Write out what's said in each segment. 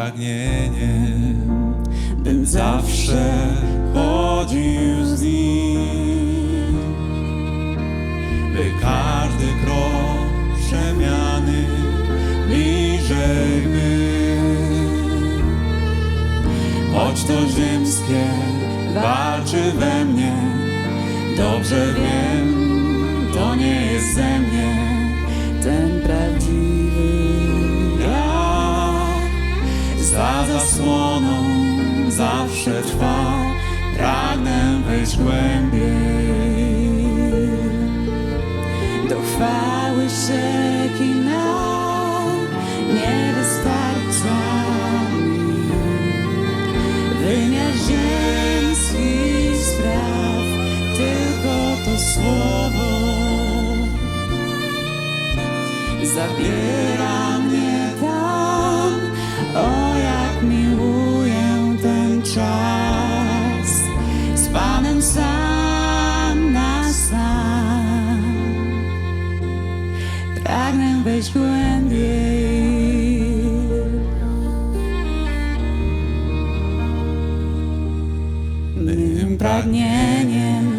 pragnieniem, bym zawsze chodził z nim, by każdy krok przemiany bliżej był. Choć to ziemskie walczy we mnie, dobrze wiem, to nie jest ze mnie ten prawdziwy zasłoną zawsze trwa, pragnę wejść głębiej. Do chwały rzeki nam nie wystarcza mi. Wymiar ziemskich spraw, tylko to słowo zabiera mnie Sam na sam. Pragnę wejść głębiej. Mym pragnieniem,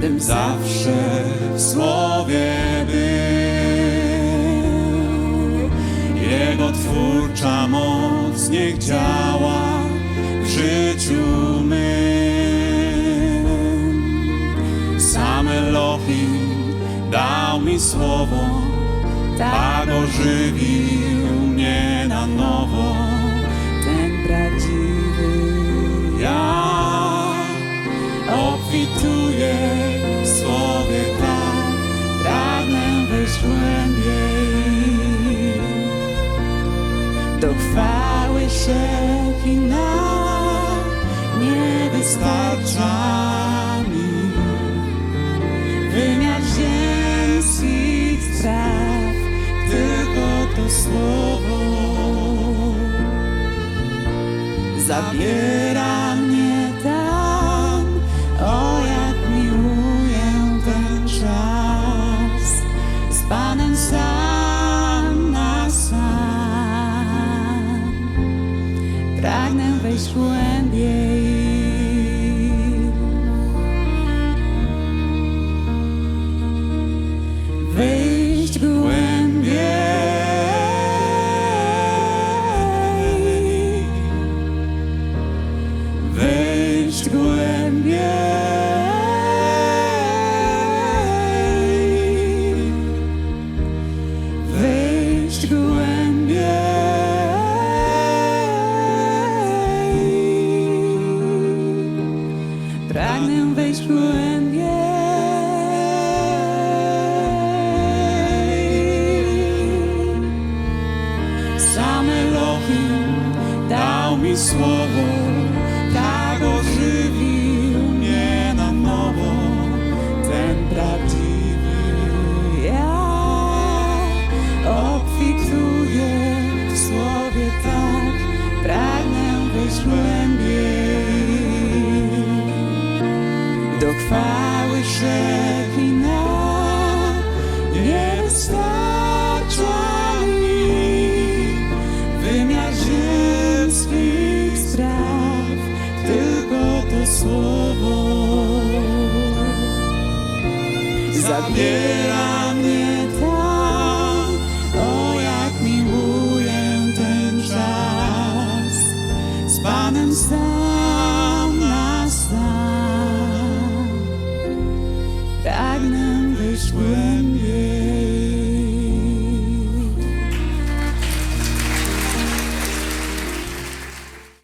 bym zawsze w słowie był. Jego twórcza moc niech działa w życiu mym. Dał mi słowo, tak ożywił mnie na nowo. ten prawdziwy Ja obfituję w słowie tak, pragnę wejść głębiej. do chwały rzeki nam nie wystarcza słowo zabiera mnie tam. O, jak miłuję ten czas z Panem sam na sam. Pragnę wejść głębiej. Mi słowo, tak ożywił mnie na nowo. ten prawdziwy ja obfituję w słowie tak, pragnę wejść głębiej do chwały zabiera mnie tam. O, jak miłuję ten czas z Panem sam na sam. Pragnę wyjść głębiej.